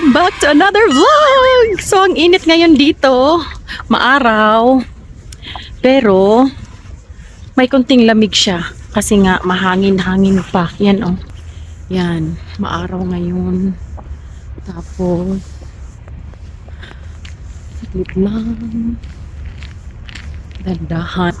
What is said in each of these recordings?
Welcome back to another vlog! So, ang init ngayon dito. Maaraw. Pero, may konting lamig siya. Kasi nga, mahangin-hangin pa. Yan, oh. Yan. Maaraw ngayon. Tapos, saglit lang. Dandahan.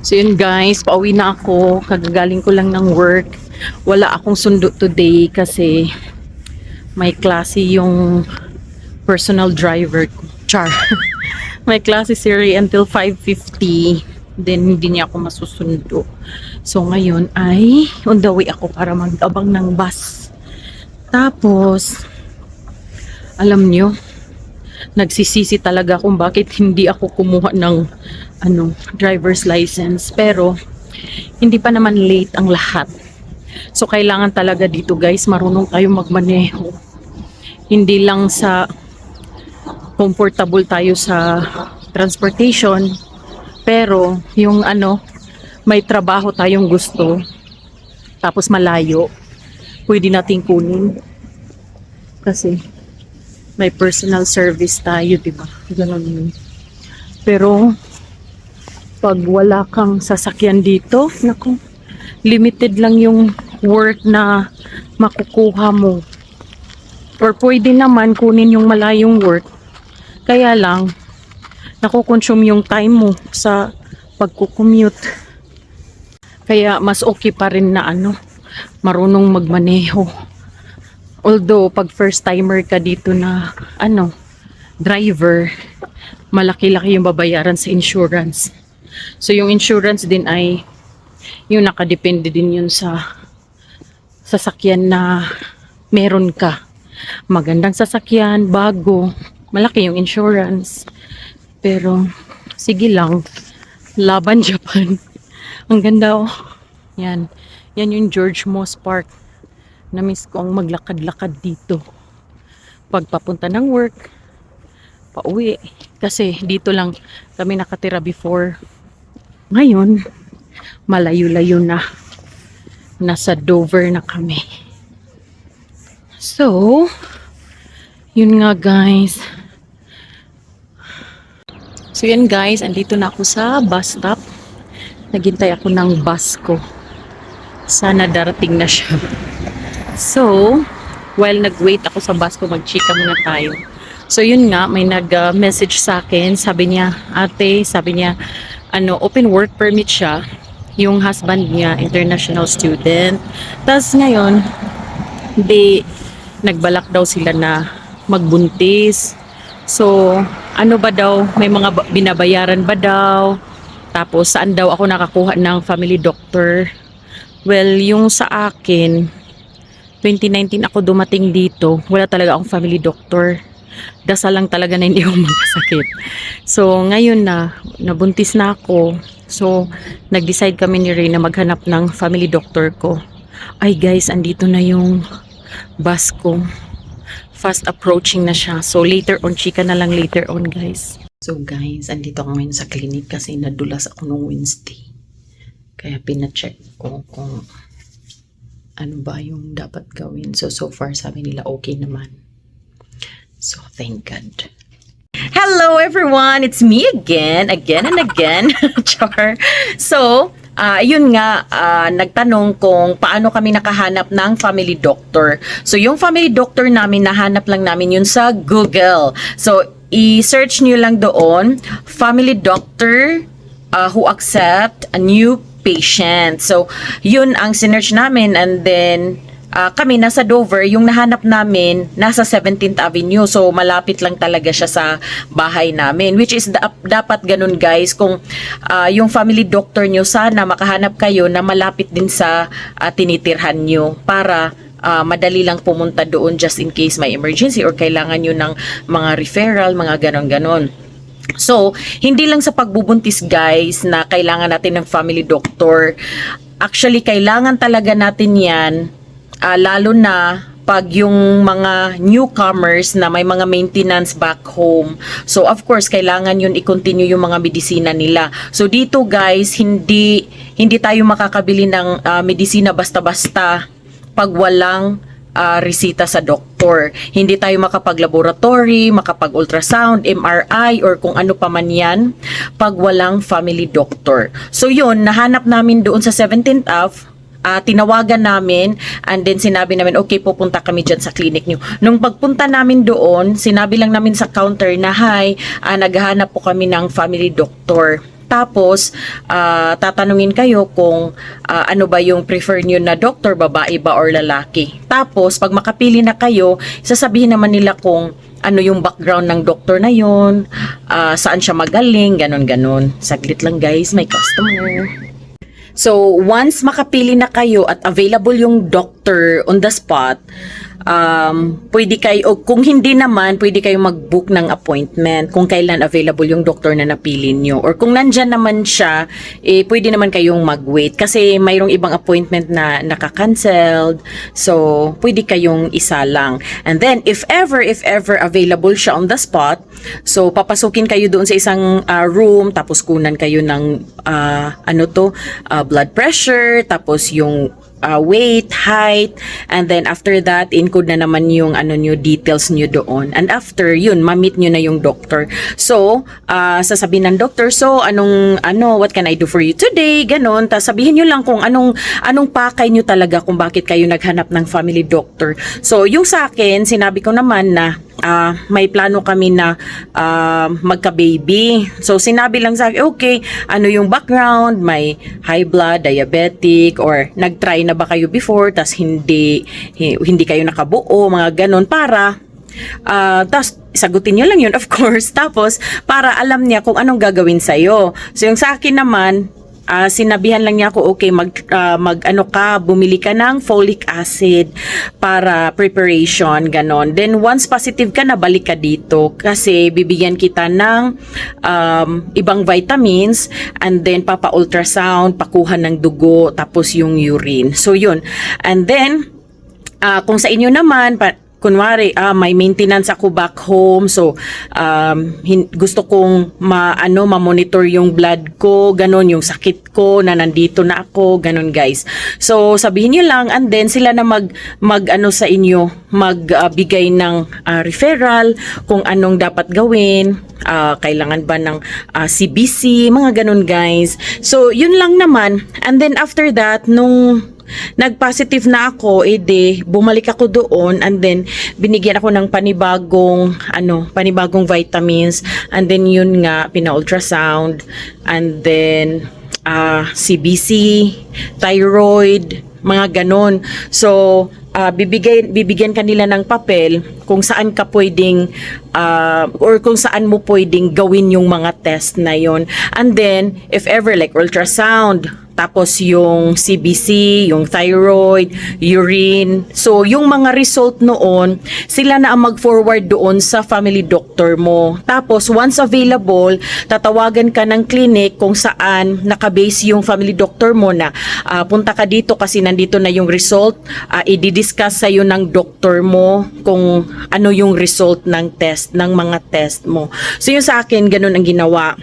So yun guys, pauwi na ako. Kagagaling ko lang ng work. Wala akong sundo today kasi may klase yung personal driver ko. Char. may klase si Ray until 5.50. Then hindi niya ako masusundo. So ngayon ay on the way ako para mag-abang ng bus. Tapos, alam nyo, nagsisisi talaga kung bakit hindi ako kumuha ng ano, driver's license. Pero, hindi pa naman late ang lahat. So, kailangan talaga dito guys, marunong tayo magmaneho. Hindi lang sa comfortable tayo sa transportation, pero yung ano, may trabaho tayong gusto, tapos malayo, pwede nating kunin. Kasi, may personal service tayo, di ba? Ganun yun. Pero, pag wala kang sasakyan dito, naku, limited lang yung work na makukuha mo. Or pwede naman kunin yung malayong work. Kaya lang, nakukonsume yung time mo sa pagkukommute. Kaya mas okay pa rin na ano, marunong magmaneho. Although, pag first timer ka dito na, ano, driver, malaki-laki yung babayaran sa insurance. So, yung insurance din ay, yung nakadepende din yun sa sasakyan na meron ka. Magandang sasakyan, bago, malaki yung insurance. Pero, sige lang, laban Japan. Ang ganda oh. Yan. Yan yung George Moss Park. Namiss ko ang maglakad-lakad dito. Pagpapunta ng work, pauwi. Kasi dito lang kami nakatira before. Ngayon, malayo-layo na. Nasa Dover na kami. So, yun nga guys. So yan guys, andito na ako sa bus stop. Naghintay ako ng bus ko. Sana darating na siya. So, while nag-wait ako sa bus ko, mag-chika muna tayo. So, yun nga, may nag-message sa akin. Sabi niya, ate, sabi niya, ano, open work permit siya. Yung husband niya, international student. Tapos ngayon, di, nagbalak daw sila na magbuntis. So, ano ba daw, may mga ba- binabayaran ba daw? Tapos, saan daw ako nakakuha ng family doctor? Well, yung sa akin, 2019 ako dumating dito, wala talaga akong family doctor. Dasal lang talaga na hindi ako magkasakit. So, ngayon na, nabuntis na ako. So, nag-decide kami ni Ray na maghanap ng family doctor ko. Ay guys, andito na yung bus ko. Fast approaching na siya. So, later on, chika na lang later on guys. So guys, andito ako ngayon sa clinic kasi nadulas ako nung Wednesday. Kaya pina-check ko kung ano ba yung dapat gawin. So, so far sabi nila okay naman. So, thank God. Hello everyone! It's me again, again and again. Char. So, ah yun nga, ah, nagtanong kung paano kami nakahanap ng family doctor. So, yung family doctor namin, nahanap lang namin yun sa Google. So, i-search nyo lang doon, family doctor uh, who accept a new patient. So, yun ang sinerch namin and then uh, kami nasa Dover, yung nahanap namin nasa 17th Avenue. So, malapit lang talaga siya sa bahay namin. Which is da- dapat ganun guys, kung uh, yung family doctor nyo, sana makahanap kayo na malapit din sa uh, tinitirhan nyo para ah, madali lang pumunta doon just in case may emergency or kailangan nyo ng mga referral, mga ganon-ganon. So, hindi lang sa pagbubuntis guys na kailangan natin ng family doctor. Actually, kailangan talaga natin yan ah, lalo na pag yung mga newcomers na may mga maintenance back home. So of course, kailangan yun i-continue yung mga medisina nila. So dito guys, hindi hindi tayo makakabili ng ah, medisina basta-basta pag walang ah, resita sa doktor. Hindi tayo makapag-laboratory, makapag-ultrasound, MRI, or kung ano pa man yan pag walang family doctor. So yun, nahanap namin doon sa 17th Ave, Ah, tinawagan namin and then sinabi namin okay pupunta kami dyan sa clinic nyo nung pagpunta namin doon sinabi lang namin sa counter na hi ah, naghahanap po kami ng family doctor. Tapos ah, tatanungin kayo kung ah, ano ba yung prefer nyo na doctor babae ba or lalaki. Tapos pag makapili na kayo sasabihin naman nila kung ano yung background ng doktor na yon ah, saan siya magaling ganon ganon saglit lang guys. May customer So, once makapili na kayo at available yung doctor on the spot, um, pwede kayo, o kung hindi naman, pwede kayo mag-book ng appointment kung kailan available yung doctor na napili nyo. Or kung nandyan naman siya, eh, pwede naman kayong mag-wait. Kasi mayroong ibang appointment na naka-cancelled. So, pwede kayong isa lang. And then, if ever, if ever available siya on the spot, so, papasukin kayo doon sa isang ah, room, tapos kunan kayo ng, ah, ano to, ah, blood pressure, tapos yung uh, weight, height, and then after that, include na naman yung ano nyo, details nyo doon. And after, yun, ma-meet nyo na yung doctor. So, uh, sasabihin ng doctor, so, anong, ano, what can I do for you today? Ganon. Tapos sabihin nyo lang kung anong, anong pakay nyo talaga kung bakit kayo naghanap ng family doctor. So, yung sa akin, sinabi ko naman na, ah, may plano kami na ah, magka-baby. So, sinabi lang sa akin, okay, ano yung background, may high blood, diabetic, or nag-try na ba kayo before, tas hindi, hi- hindi kayo nakabuo, mga ganon, para Ah, tapos sagutin nyo lang yun of course. Tapos para alam niya kung anong gagawin sa'yo. So yung sa akin naman ah, sinabihan lang niya ako okay mag ah, mag ano ka bumili ka ng folic acid para preparation ganon. Then once positive ka na balik ka dito. Kasi bibigyan kita ng um, ibang vitamins and then papa ultrasound pakuha ng dugo tapos yung urine. So yun. And then Ah, kung sa inyo naman, pa, kunwari, ah, may maintenance ako back home, so um, hin- gusto kong ma, ano, ma-monitor yung blood ko, ganon, yung sakit ko, na nandito na ako, ganon guys. So, sabihin nyo lang, and then sila na mag, mag ano sa inyo, magbigay ng ah, referral, kung anong dapat gawin, ah, kailangan ba ng ah, CBC, mga ganon guys. So, yun lang naman. And then after that, nung nag-positive na ako, edi bumalik ako doon and then binigyan ako ng panibagong ano, panibagong vitamins and then yun nga pina-ultrasound and then ah, CBC, thyroid, mga ganon. So, ah, bibigay bibigyan kanila ng papel kung saan ka pwedeng ah, or kung saan mo pwedeng gawin yung mga test na yon. And then if ever like ultrasound, tapos yung CBC, yung thyroid, urine. So, yung mga result noon, sila na ang mag-forward doon sa family doctor mo. Tapos, once available, tatawagan ka ng clinic kung saan nakabase yung family doctor mo na ah, punta ka dito kasi nandito na yung result. Ah, i-discuss sa'yo ng doctor mo kung ano yung result ng test, ng mga test mo. So, yung sa akin, ganun ang ginawa.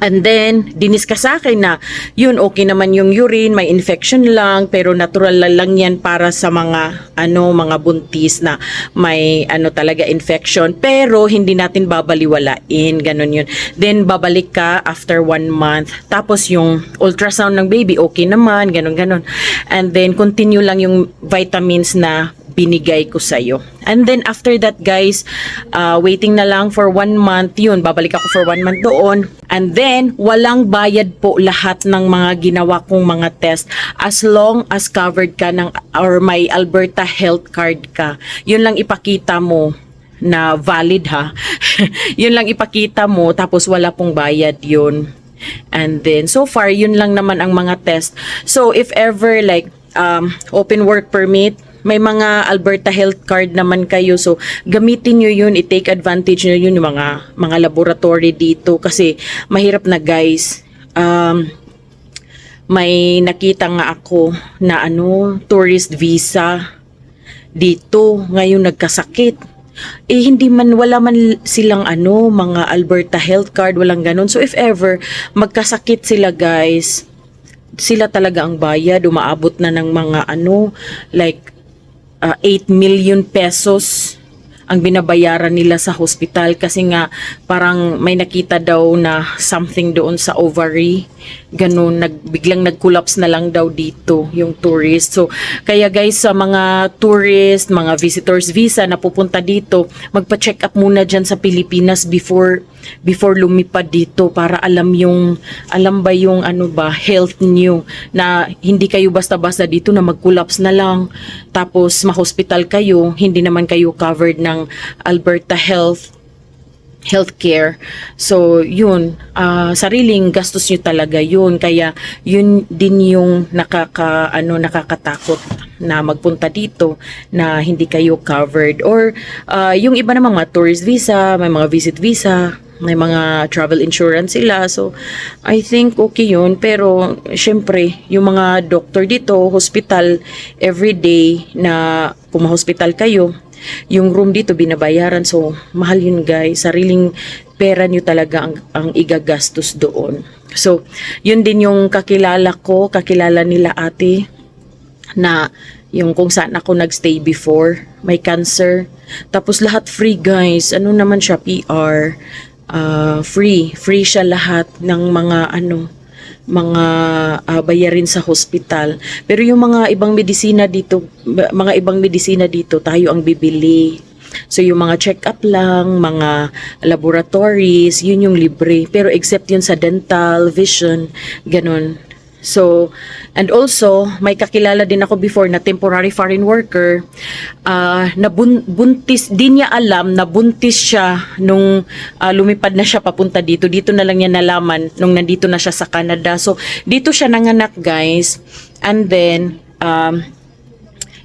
And then, dinis ka sa akin na, yun, okay naman yung urine, may infection lang, pero natural lang, yan para sa mga, ano, mga buntis na may, ano talaga, infection. Pero, hindi natin babaliwalain, ganun yun. Then, babalik ka after one month. Tapos, yung ultrasound ng baby, okay naman, ganun, ganun. And then, continue lang yung vitamins na binigay ko sa'yo. And then after that guys, uh, waiting na lang for one month yun. Babalik ako for one month doon. And then, walang bayad po lahat ng mga ginawa kong mga test as long as covered ka ng or may Alberta health card ka. Yun lang ipakita mo na valid ha. yun lang ipakita mo tapos wala pong bayad yun. And then, so far, yun lang naman ang mga test. So, if ever like um, open work permit, may mga Alberta Health Card naman kayo. So, gamitin nyo yun, i-take advantage nyo yun, yung mga, mga laboratory dito. Kasi, mahirap na guys. Um, may nakita nga ako na ano, tourist visa dito. Ngayon nagkasakit. Eh, hindi man, wala man silang ano, mga Alberta Health Card, walang ganun. So, if ever, magkasakit sila guys, sila talaga ang bayad, umaabot na ng mga ano, like ah, 8 million pesos ang binabayaran nila sa hospital kasi nga parang may nakita daw na something doon sa ovary. Ganun nag biglang nag-collapse na lang daw dito yung tourist. So kaya guys sa mga tourist mga visitors visa na pupunta dito magpa-check up muna diyan sa Pilipinas before before lumipad dito para alam yung alam ba yung ano ba health niyo na hindi kayo basta-basta dito na mag-collapse na lang tapos ma-hospital kayo hindi naman kayo covered ng Alberta Health healthcare. So, yun, ah, sariling gastos nyo talaga yun. Kaya, yun din yung nakaka, ano, nakakatakot na magpunta dito na hindi kayo covered. Or, ah, yung iba namang mga tourist visa, may mga visit visa, may mga travel insurance sila. So, I think okay yun. Pero, syempre, yung mga doctor dito, hospital, everyday na kung ma-hospital kayo, yung room dito binabayaran. So mahal yun guys. Sariling pera nyo talaga ang, ang igagastos doon. So yun din yung kakilala ko kakilala nila ate na yung kung saan ako nagstay before. May cancer. Tapos lahat free guys. Ano naman siya PR Ah, free free siya lahat ng mga ano mga ah, bayarin sa hospital. Pero yung mga ibang medisina dito, mga ibang medisina dito, tayo ang bibili. So yung mga check-up lang, mga laboratories, yun yung libre. Pero except yun sa dental, vision, ganun. So, and also, may kakilala din ako before na temporary foreign worker, ah na bun- buntis, di niya alam na buntis siya nung ah, lumipad na siya papunta dito. Dito na lang niya nalaman nung nandito na siya sa Canada. So, dito siya nanganak, guys. And then, um,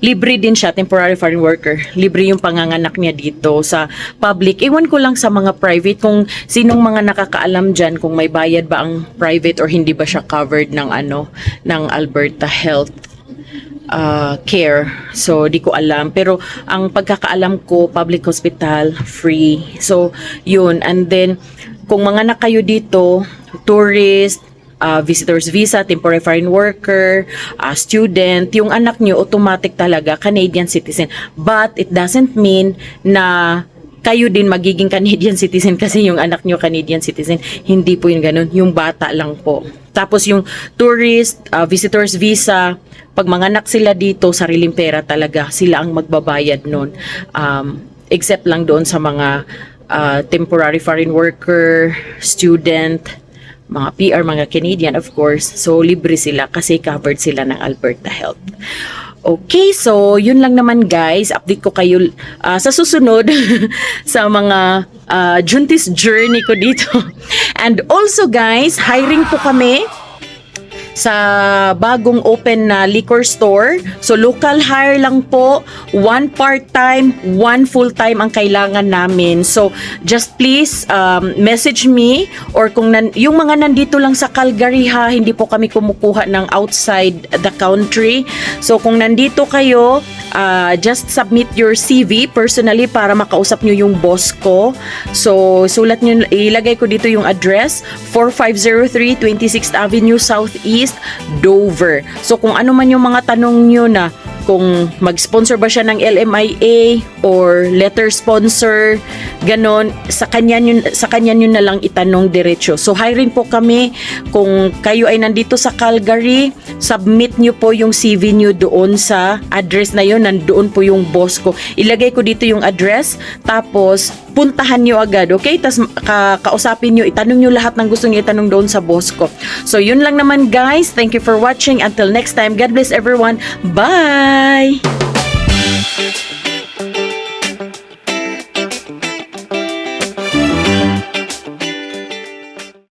libre din siya, temporary foreign worker. Libre yung panganganak niya dito sa public. Iwan ko lang sa mga private kung sinong mga nakakaalam dyan kung may bayad ba ang private or hindi ba siya covered ng ano ng Alberta Health uh, care. So, di ko alam. Pero, ang pagkakaalam ko, public hospital, free. So, yun. And then, kung mga na kayo dito, tourist, uh, visitors visa, temporary foreign worker, uh, student, yung anak nyo automatic talaga Canadian citizen. But it doesn't mean na kayo din magiging Canadian citizen kasi yung anak nyo Canadian citizen. Hindi po yung ganun. Yung bata lang po. Tapos yung tourist, uh, visitors visa, pag manganak sila dito, sariling pera talaga. Sila ang magbabayad nun. Um, except lang doon sa mga uh, temporary foreign worker, student, mga PR, mga Canadian of course. So libre sila kasi covered sila ng Alberta Health. Okay, so yun lang naman guys. Update ko kayo ah, sa susunod sa mga ah, Juntis journey ko dito. And also guys, hiring po kami sa bagong open na liquor store. So local hire lang po, one part-time, one full-time ang kailangan namin. So just please um, message me or kung nan- yung mga nandito lang sa Calgary ha, hindi po kami kumukuha ng outside the country. So kung nandito kayo, uh, just submit your CV personally para makausap nyo yung boss ko. So sulat nyo, ilagay ko dito yung address, 4503 26th Avenue Southeast, Dover. So kung ano man yung mga tanong nyo na kung mag-sponsor ba siya ng LMIA or letter sponsor, ganon, sa kanya yun, sa kanya yun na lang itanong diretso. So hiring po kami, kung kayo ay nandito sa Calgary, submit nyo po yung CV nyo doon sa address na yun, nandoon po yung boss ko. Ilagay ko dito yung address, tapos puntahan nyo agad, okay? Tapos ka kausapin nyo, itanong nyo lahat ng gusto nyo itanong doon sa boss ko. So yun lang naman guys, thank you for watching. Until next time, God bless everyone. Bye!